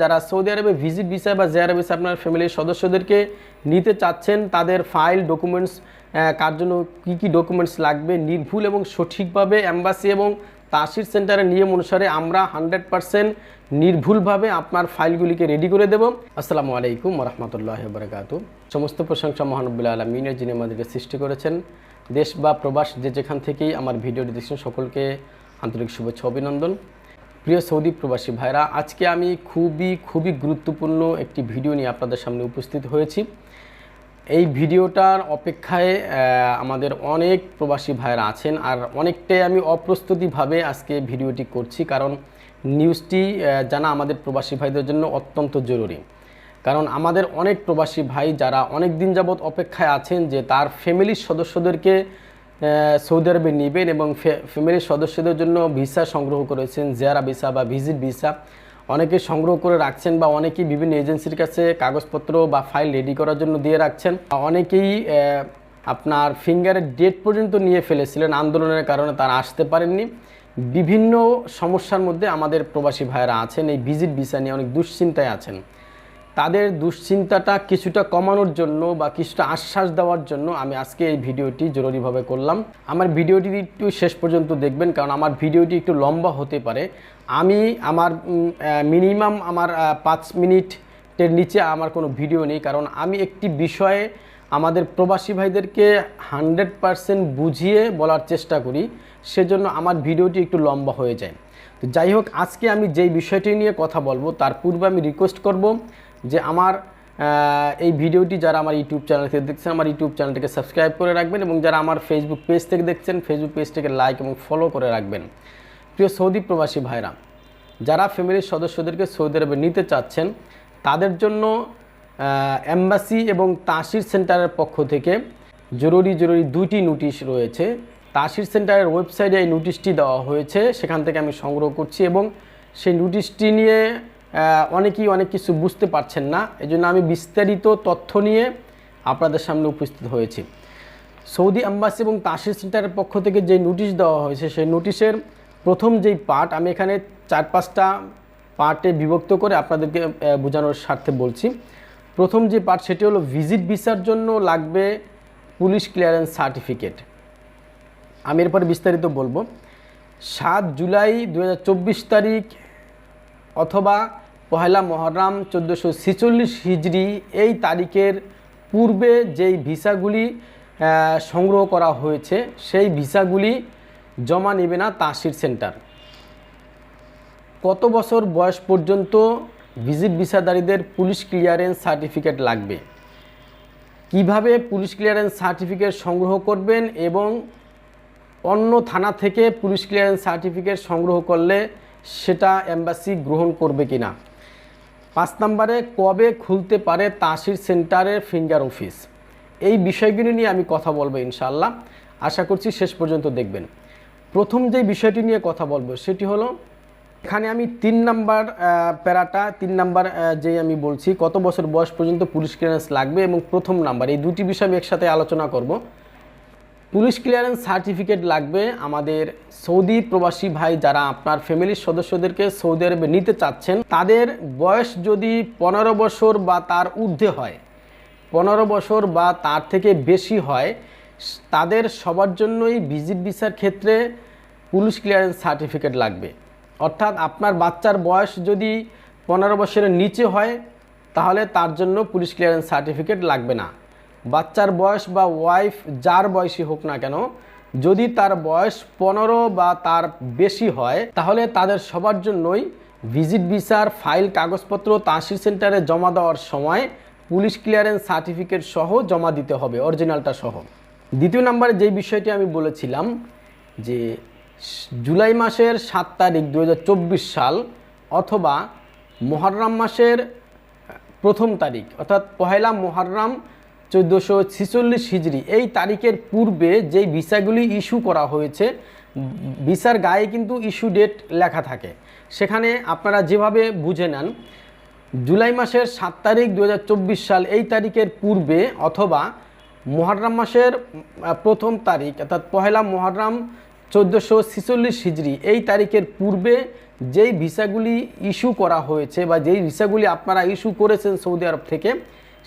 যারা সৌদি আরবে visit visa বা জেয়ার ভিসা আপনার ফ্যামিলির সদস্যদেরকে নিতে চাচ্ছেন, তাদের ফাইল ডকুমেন্টস কার জন্য কী কী ডকুমেন্টস লাগবে, নির্ভুল এবং সঠিকভাবে অ্যাম্বাসি এবং তাসির সেন্টারের নিয়ম অনুসারে আমরা হান্ড্রেড পারসেন্ট নির্ভুলভাবে আপনার ফাইলগুলিকে রেডি করে দেব। আসসালামু আলাইকুম রহমতুল্লাহ বরকাত সমস্ত প্রশংসা মহানবুল্লাহ আলমিনের যিনি আমাদেরকে সৃষ্টি করেছেন। দেশ বা প্রবাস যে যেখান থেকেই আমার ভিডিওটি দেখছেন, সকলকে আন্তরিক শুভেচ্ছা, অভিনন্দন। প্রিয় সৌদি প্রবাসী ভাইরা, আজকে আমি খুবই খুবই গুরুত্বপূর্ণ একটি ভিডিও নিয়ে আপনাদের সামনে উপস্থিত হয়েছি। এই ভিডিওটার অপেক্ষায় আমাদের অনেক প্রবাসী ভাইরা আছেন আর অনেকটাই আমি অপ্রস্তুতিভাবে আজকে ভিডিওটি করছি কারণ নিউজটি জানা আমাদের প্রবাসী ভাইদের জন্য অত্যন্ত জরুরি। কারণ আমাদের অনেক প্রবাসী ভাই যারা অনেক দিন যাবৎ অপেক্ষায় আছেন যে তার ফ্যামিলির সদস্যদেরকে সৌদি আরবে নেবেন এবং ফ্যা- ফ্যামিলির সদস্যদের জন্য ভিসা সংগ্রহ করেছেন, জেয়ারা ভিসা বা ভিজিট ভিসা। অনেকে সংগ্রহ করে রাখছেন বা অনেকেই বিভিন্ন এজেন্সির কাছে কাগজপত্র বা ফাইল রেডি করার জন্য দিয়ে রাখছেন। অনেকেই আপনার ফিঙ্গারের ডেট পর্যন্ত নিয়ে ফেলেছিলেন আন্দোলনের কারণে তারা আসতে পারেননি। বিভিন্ন সমস্যার মধ্যে আমাদের প্রবাসী ভাইয়েরা আছেন, এই ভিজিট ভিসা নিয়ে অনেক দুশ্চিন্তায় আছেন। তাদের দুশ্চিন্তাটা কিছুটা কমানোর জন্য বা কিছুটা আশ্বাস দেওয়ার জন্য আমি আজকে এই ভিডিওটি জরুরিভাবে করলাম। আমার ভিডিওটি একটু শেষ পর্যন্ত দেখবেন, কারণ আমার ভিডিওটি একটু লম্বা হতে পারে। আমি আমার মিনিমাম আমার পাঁচ মিনিটের নিচে আমার কোনো ভিডিও নেই, কারণ আমি একটি বিষয়ে আমাদের প্রবাসী ভাইদেরকে হান্ড্রেড পারসেন্ট বুঝিয়ে বলার চেষ্টা করি, সেজন্য আমার ভিডিওটি একটু লম্বা হয়ে যায়। তো যাই হোক, আজকে আমি যেই বিষয়টি নিয়ে কথা বলব, তার পূর্বে আমি রিকোয়েস্ট করব যে আমার এই ভিডিওটি যারা আমার ইউটিউব চ্যানেল থেকে দেখছেন, আমার ইউটিউব চ্যানেলটিকে সাবস্ক্রাইব করে রাখবেন এবং যারা আমার ফেসবুক পেজ থেকে দেখছেন ফেসবুক পেজটিকে লাইক এবং ফলো করে রাখবেন। প্রিয় সৌদি প্রবাসী ভাইরা, যারা ফ্যামিলির সদস্যদেরকে সৌদি আরবে নিতে চাচ্ছেন, তাদের জন্য অ্যাম্বাসি এবং তাসির সেন্টারের পক্ষ থেকে জরুরি জরুরি দুইটি নোটিশ রয়েছে। তাসির সেন্টারের ওয়েবসাইটে এই নোটিশটি দেওয়া হয়েছে। সেখান থেকে আমি সংগ্রহ করছি এবং সেই নোটিশটি নিয়ে অনেকেই অনেক কিছু বুঝতে পারছেন না এই জন্য আমি বিস্তারিত তথ্য নিয়ে আপনাদের সামনে উপস্থিত হয়েছি। সৌদি অ্যাম্বাসি এবং তাসির সেন্টারের পক্ষ থেকে যে নোটিশ দেওয়া হয়েছে, সেই নোটিশের প্রথম যেই পার্ট, আমি এখানে চার পাঁচটা পার্টে বিভক্ত করে আপনাদেরকে বোঝানোর স্বার্থে বলছি। প্রথম যে পার্ট, সেটি হলো ভিজিট ভিসার জন্য লাগবে পুলিশ ক্লিয়ারেন্স সার্টিফিকেট। আমি এরপরে বিস্তারিত বলব। সাত জুলাই দু হাজার চব্বিশ তারিখ অথবা পহেলা মহরম চোদ্দোশো ছেচল্লিশ হিজড়ি এই তারিখের পূর্বে যেই ভিসাগুলি সংগ্রহ করা হয়েছে, সেই ভিসাগুলি জমা নেবে না তাসির সেন্টার। কত বছর বয়স পর্যন্ত ভিজিট ভিসাদারীদের পুলিশ ক্লিয়ারেন্স সার্টিফিকেট লাগবে? কীভাবে পুলিশ ক্লিয়ারেন্স সার্টিফিকেট সংগ্রহ করবেন এবং অন্য থানা থেকে পুলিশ ক্লিয়ারেন্স সার্টিফিকেট সংগ্রহ করলে সেটা এম্বাসি গ্রহণ করবে কিনা? পাঁচ নম্বরে, কবে খুলতে পারে তাসির সেন্টারের ফিঙ্গার অফিস? এই বিষয়গুলি নিয়ে আমি কথা বলব ইনশাল্লাহ আশা করছি শেষ পর্যন্ত দেখবেন। প্রথম যে বিষয়টি নিয়ে কথা বলব, সেটি হলো, এখানে আমি তিন নাম্বার প্যারাটা, তিন নাম্বার যেই আমি বলছি, কত বছর বয়স পর্যন্ত পুলিশ ক্লিয়ারেন্স লাগবে এবং প্রথম নাম্বার, এই দুটি বিষয় আমি একসাথে আলোচনা করব। পুলিশ ক্লিয়ারেন্স সার্টিফিকেট লাগবে আমাদের সৌদি প্রবাসী ভাই যারা আপনার ফ্যামিলির সদস্যদেরকে সৌদি আরবে নিতে চাচ্ছেন, তাদের বয়স যদি পনেরো বছর বা তার ঊর্ধ্বে হয়, পনেরো বছর বা তার থেকে বেশি হয়, তাদের সবার জন্যই ভিজিট ভিসার ক্ষেত্রে পুলিশ ক্লিয়ারেন্স সার্টিফিকেট লাগবে। অর্থাৎ আপনার বাচ্চার বয়স যদি পনেরো বছরের নিচে হয়, তাহলে তার জন্য পুলিশ ক্লিয়ারেন্স সার্টিফিকেট লাগবে না। বাচ্চার বয়স বা ওয়াইফ যার বয়সী হোক না কেন, যদি তার বয়স পনেরো বা তার বেশি হয়, তাহলে তাদের সবার জন্যই ভিজিট ভিসার ফাইল কাগজপত্র, তাসির সেন্টারে জমা দেওয়ার সময় পুলিশ ক্লিয়ারেন্স সার্টিফিকেট সহ জমা দিতে হবে অরিজিনালটা সহ। দ্বিতীয় নম্বরে যেই বিষয়টি আমি বলেছিলাম, যে জুলাই মাসের সাত তারিখ দু হাজার চব্বিশ সাল অথবা মহরম মাসের প্রথম তারিখ, অর্থাৎ পহেলা মহরম চোদ্দোশো ছিচল্লিশ হিজড়ি এই তারিখের পূর্বে যেই ভিসাগুলি ইস্যু করা হয়েছে, ভিসার গায়ে কিন্তু ইস্যু ডেট লেখা থাকে। সেখানে আপনারা যেভাবে বুঝে নেন, জুলাই মাসের সাত তারিখ দু হাজার চব্বিশ সাল এই তারিখের পূর্বে অথবা মহরম মাসের প্রথম তারিখ অর্থাৎ পহেলা মহরম চোদ্দোশো ছিচল্লিশ হিজড়ি এই তারিখের পূর্বে যেই ভিসাগুলি ইস্যু করা হয়েছে বা যেই ভিসাগুলি আপনারা ইস্যু করেছেন সৌদি আরব থেকে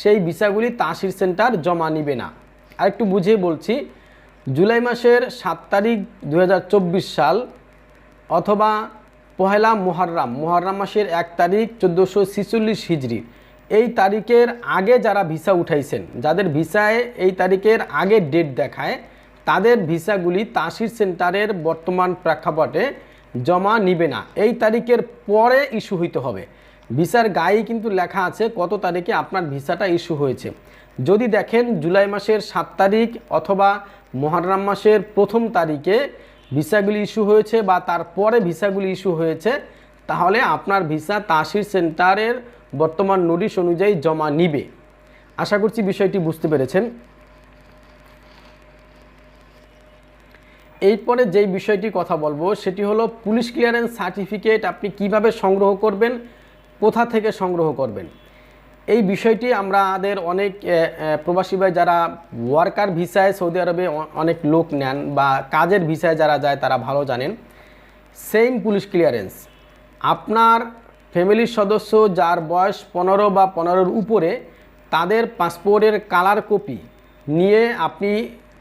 সেই ভিসাগুলি তাসির সেন্টার জমা নিবে না। আরেকটু বুঝিয়ে বলছি, জুলাই মাসের সাত তারিখ দু হাজার চব্বিশ সাল অথবা পহেলা মুহররাম মুহররাম মাসের এক তারিখ চোদ্দোশো ছিচল্লিশ হিজড়ি এই তারিখের আগে যারা ভিসা উঠাইছেন, যাদের ভিসায় এই তারিখের আগে ডেট দেখায়, তাদের ভিসাগুলি তাসির সেন্টারের বর্তমান প্রেক্ষাপটে জমা নিবে না। এই তারিখের পরে ইস্যু হইতে হবে। ভিসার গায়ে কিন্তু লেখা আছে কত তারিখে আপনার ভিসাটা ইস্যু হয়েছে। যদি দেখেন জুলাই মাসের সাত তারিখ অথবা মহারাম মাসের প্রথম তারিখে ভিসাগুলি ইস্যু হয়েছে বা তারপরে ভিসাগুলি ইস্যু হয়েছে, তাহলে আপনার ভিসা তাসির সেন্টারের বর্তমান নোটিশ অনুযায়ী জমা নিবে। আশা করছি বিষয়টি বুঝতে পেরেছেন। এরপরে যেই বিষয়টি কথা বলব, সেটি হলো পুলিশ ক্লিয়ারেন্স সার্টিফিকেট আপনি কীভাবে সংগ্রহ করবেন কোথা থেকে সংগ্রহ করবেন? এই বিষয়টি আমাদের অনেক প্রবাসী ভাই যারা ওয়ার্কার ভিসায় সৌদি আরবে অনেক লোক নেন বা কাজের ভিসায় যারা যায় তারা ভালো জানেন। Same police clearance. আপনার ফ্যামিলির সদস্য যার বয়স পনেরো বা পনেরোর উপরে, তাদের পাসপোর্টের কালার কপি নিয়ে আপনি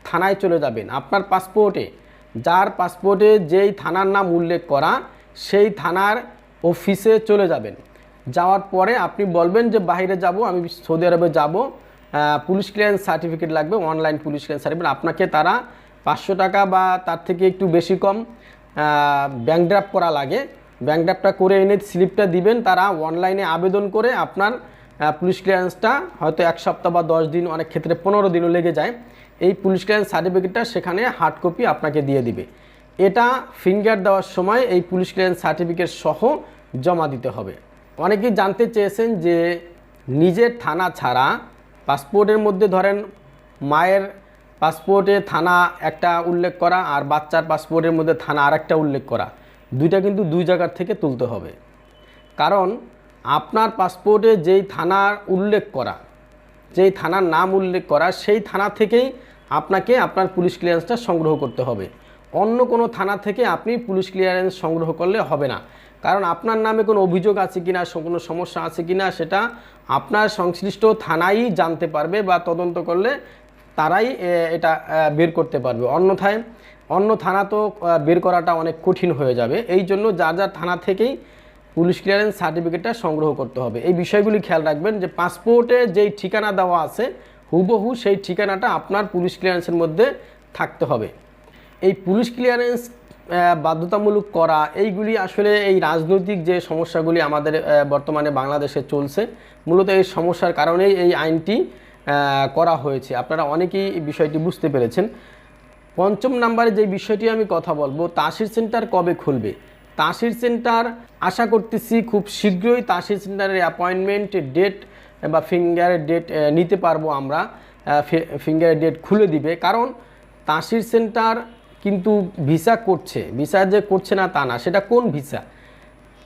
থানায় চলে যাবেন। আপনার পাসপোর্টে, যার পাসপোর্টে যেই থানার নাম উল্লেখ করা, সেই থানার অফিসে চলে যাবেন। যাওয়ার পরে আপনি বলবেন যে বাইরে যাব, আমি সৌদি আরবে যাব পুলিশ ক্লিয়ারেন্স সার্টিফিকেট লাগবে অনলাইন পুলিশ ক্লিয়ারেন্স সার্টিফিকেট আপনাকে তারা পাঁচশো টাকা বা তার থেকে একটু বেশি কম ড্রাফট করা লাগে। ড্রাফটটা করে এনে স্লিপটা দিবেন, তারা অনলাইনে আবেদন করে আপনার পুলিশ ক্লিয়ারেন্সটা হয়তো এক সপ্তাহ বা দশ দিন, অনেক ক্ষেত্রে পনেরো দিনও লেগে যায়। এই পুলিশ ক্লিয়ারেন্স সার্টিফিকেটটা সেখানে হার্ড কপি আপনাকে দিয়ে দিবে। এটা ফিঙ্গার দেওয়ার সময় এই পুলিশ ক্লিয়ারেন্স সার্টিফিকেট সহ জমা দিতে হবে। অনেকেই জানতে চেয়েছেন যে নিজের থানা ছাড়া পাসপোর্টের মধ্যে ধরেন মায়ের পাসপোর্টে থানা একটা উল্লেখ করা আর বাচ্চার পাসপোর্টের মধ্যে থানা আরেকটা উল্লেখ করা, দুইটা কিন্তু দুই জায়গার থেকে তুলতে হবে। কারণ আপনার পাসপোর্টে যেই থানার উল্লেখ করা, যেই থানার নাম উল্লেখ করা, সেই থানা থেকেই আপনাকে আপনার পুলিশ ক্লিয়ারেন্সটা সংগ্রহ করতে হবে। অন্য কোনো থানা থেকে আপনি পুলিশ ক্লিয়ারেন্স সংগ্রহ করলে হবে না। কারণ আপনার নামে কোনো অভিযোগ আছে কি না কোনো সমস্যা আছে কি না সেটা আপনার সংশ্লিষ্ট থানাই জানতে পারবে বা তদন্ত করলে তারাই এটা বের করতে পারবে। অন্যথায়, অন্য থানা তো বের করাটা অনেক কঠিন হয়ে যাবে। এই জন্য যার যার থানা থেকেই পুলিশ ক্লিয়ারেন্স সার্টিফিকেটটা সংগ্রহ করতে হবে। এই বিষয়গুলি খেয়াল রাখবেন যে পাসপোর্টে যেই ঠিকানা দেওয়া আছে, হুবহু সেই ঠিকানাটা আপনার পুলিশ ক্লিয়ারেন্সের মধ্যে থাকতে হবে। এই পুলিশ ক্লিয়ারেন্স বাধ্যতামূলক করা, এইগুলি আসলে এই রাজনৈতিক যে সমস্যাগুলি আমাদের বর্তমানে বাংলাদেশে চলছে, মূলত এই সমস্যার কারণেই এই আইনটি করা হয়েছে। আপনারা অনেকেই বিষয়টি বুঝতে পেরেছেন। পঞ্চম নাম্বারে যে বিষয়টি আমি কথা বলব, তাসির সেন্টার কবে খুলবে? তাসির সেন্টার, আশা করতেছি খুব শীঘ্রই তাসির সেন্টারের অ্যাপয়েন্টমেন্ট ডেট বা ফিঙ্গারের ডেট নিতে পারব আমরা। ফিঙ্গারের ডেট খুলে দিবে। কারণ তাসির সেন্টার কিন্তু ভিসা করছে, ভিসা যে করছে না তা না, সেটা কোন ভিসা?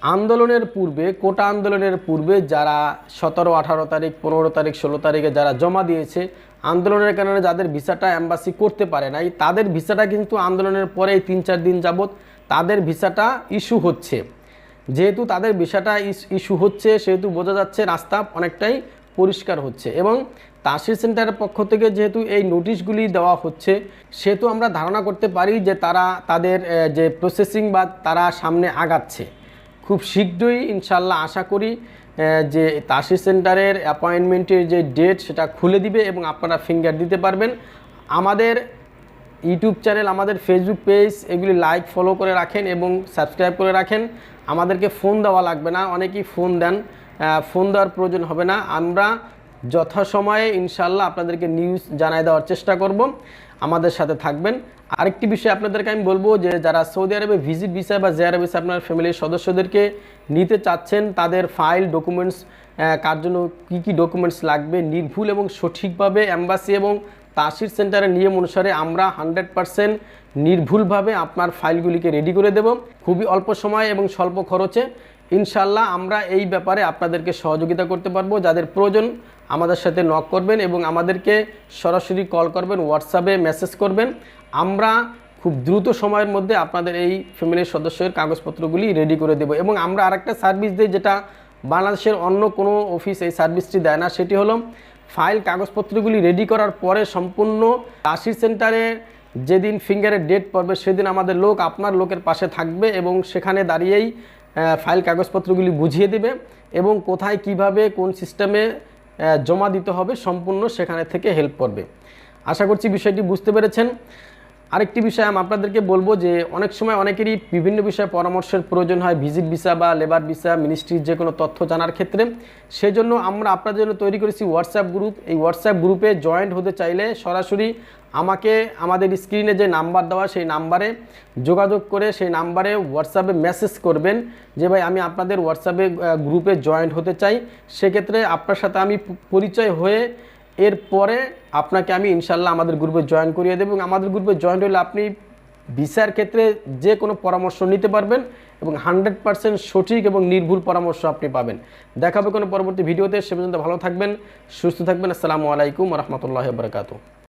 আন্দোলনের পূর্বে, কোটা আন্দোলনের পূর্বে যারা সতেরো, আঠারো তারিখ, পনেরো তারিখ, ষোলো তারিখে যারা জমা দিয়েছে, আন্দোলনের কারণে যাদের ভিসাটা অ্যাম্বাসি করতে পারে নাই, তাদের ভিসাটা কিন্তু আন্দোলনের পরে তিন চার দিন যাবৎ তাদের ভিসাটা ইস্যু হচ্ছে। যেহেতু তাদের ভিসাটা ইস্যু হচ্ছে, সেহেতু বোঝা যাচ্ছে রাস্তা অনেকটাই পরিষ্কার হচ্ছে এবং তাসির সেন্টারের পক্ষ থেকে যেহেতু এই নোটিশগুলি দেওয়া হচ্ছে, সেহেতু আমরা ধারণা করতে পারি যে তারা তাদের যে প্রসেসিং বা তারা সামনে আগাচ্ছে। খুব শীঘ্রই ইনশাল্লাহ আশা করি যে তাসির সেন্টারের অ্যাপয়েন্টমেন্টের যে ডেট সেটা খুলে দিবে এবং আপনারা ফিঙ্গার দিতে পারবেন। আমাদের ইউটিউব চ্যানেল, আমাদের ফেসবুক পেজ এগুলি লাইক ফলো করে রাখেন এবং সাবস্ক্রাইব করে রাখেন। আমাদেরকে ফোন দেওয়া লাগবে না, অনেকেই ফোন দেন ফোন দেওয়ার প্রয়োজন হবে না। আমরা যথাসময়ে ইনশাল্লাহ আপনাদেরকে নিউজ জানায় দেওয়ার চেষ্টা করব। আমাদের সাথে থাকবেন। আরেকটি বিষয় আপনাদেরকে আমি বলব যে, যারা সৌদি আরবে ভিজিট ভিসায় বা জেয়ার ভিসা আপনার ফ্যামিলির সদস্যদেরকে নিতে চাচ্ছেন, তাদের ফাইল ডকুমেন্টস কার জন্য কী কী ডকুমেন্টস লাগবে, নির্ভুল এবং সঠিকভাবে অ্যাম্বাসি এবং তাসির সেন্টারের নিয়ম অনুসারে আমরা হান্ড্রেড পারসেন্ট নির্ভুলভাবে আপনার ফাইলগুলিকে রেডি করে দেব। খুবই অল্প সময় এবং স্বল্প খরচে। ইনশাল্লাহ আমরা এই ব্যাপারে আপনাদেরকে সহযোগিতা করতে পারব। যাদের প্রয়োজন আমাদের সাথে নক করবেন এবং আমাদেরকে সরাসরি কল করবেন হোয়াটসঅ্যাপে মেসেজ করবেন। আমরা খুব দ্রুত সময়ের মধ্যে আপনাদের এই ফ্যামিলির সদস্যের কাগজপত্রগুলি রেডি করে দেব এবং আমরা আরেকটা সার্ভিস দিই যেটা বাংলাদেশের অন্য কোনো অফিস এই সার্ভিসটি দেয় না, সেটি হলো ফাইল কাগজপত্রগুলি রেডি করার পরে সম্পূর্ণ আশির সেন্টারে যেদিন ফিঙ্গারের ডেট পড়বে সেদিন আমাদের লোক আপনার লোকের পাশে থাকবে এবং সেখানে দাঁড়িয়েই ফাইল কাগজপত্রগুলি বুঝিয়ে দেবে এবং কোথায় কীভাবে কোন সিস্টেমে জমা দিতে হবে সম্পূর্ণ সেখানে থেকে হেল্প করবে। আশা করছি বিষয়টি বুঝতে পেরেছেন। আরেকটি বিষয় আমি আপনাদেরকে বলব যে অনেক সময় অনেকেরই বিভিন্ন বিষয়ে পরামর্শের প্রয়োজন হয়, ভিজিট ভিসা বা লেবার ভিসা মিনিস্ট্রির যে কোনো তথ্য জানার ক্ষেত্রে। সেজন্য আমরা আপনাদের জন্য তৈরি করেছি হোয়াটসঅ্যাপ গ্রুপ এই হোয়াটসঅ্যাপ গ্রুপে জয়েন্ট হতে চাইলে সরাসরি আমাকে আমাদের স্ক্রিনে যে নাম্বার দেওয়া সেই নাম্বারে যোগাযোগ করে সেই নাম্বারে হোয়াটসঅ্যাপে মেসেজ করবেন যে, ভাই, আমি আপনাদের হোয়াটসঅ্যাপে গ্রুপে জয়েন্ট হতে চাই। সেক্ষেত্রে আপনার সাথে আমি পরিচয় হয়ে এরপরে আপনাকে আমি ইনশাল্লাহ আমাদের গ্রুপে জয়েন করিয়ে দেবো এবং আমাদের গ্রুপে জয়েন হলে আপনি ভিসার ক্ষেত্রে যে কোনো পরামর্শ নিতে পারবেন এবং হান্ড্রেড পারসেন্ট সঠিক এবং নির্ভুল পরামর্শ আপনি পাবেন। দেখাবে কোনো পরবর্তী ভিডিওতে, সে পর্যন্ত ভালো থাকবেন, সুস্থ থাকবেন। আসসালামু আলাইকুম রহমতুল্লাহ বরকাতু